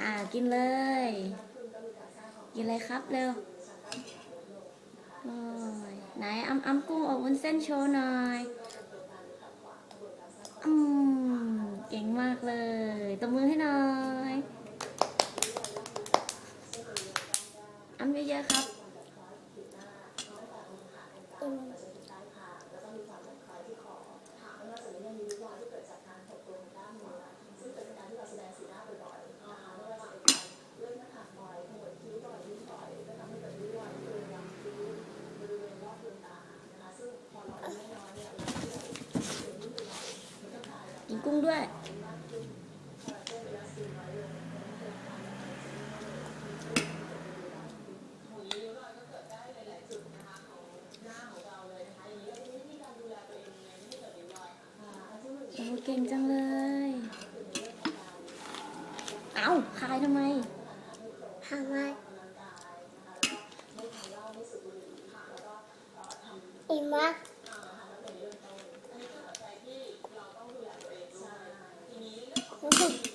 อ่ากินเลย กินอะไรครับเร็วไหนอ้ำอ้ำกุ้งอบวุ้นเส้นโชว์หน่อยอืมเก่งมากเลยตบมือให้หน่อยอ้ำเยอะๆครับ กินกุ้งด้วย โอ้เก่งจังเลย เอาคายทำไมทำไมอีมักรู้สึก Okay.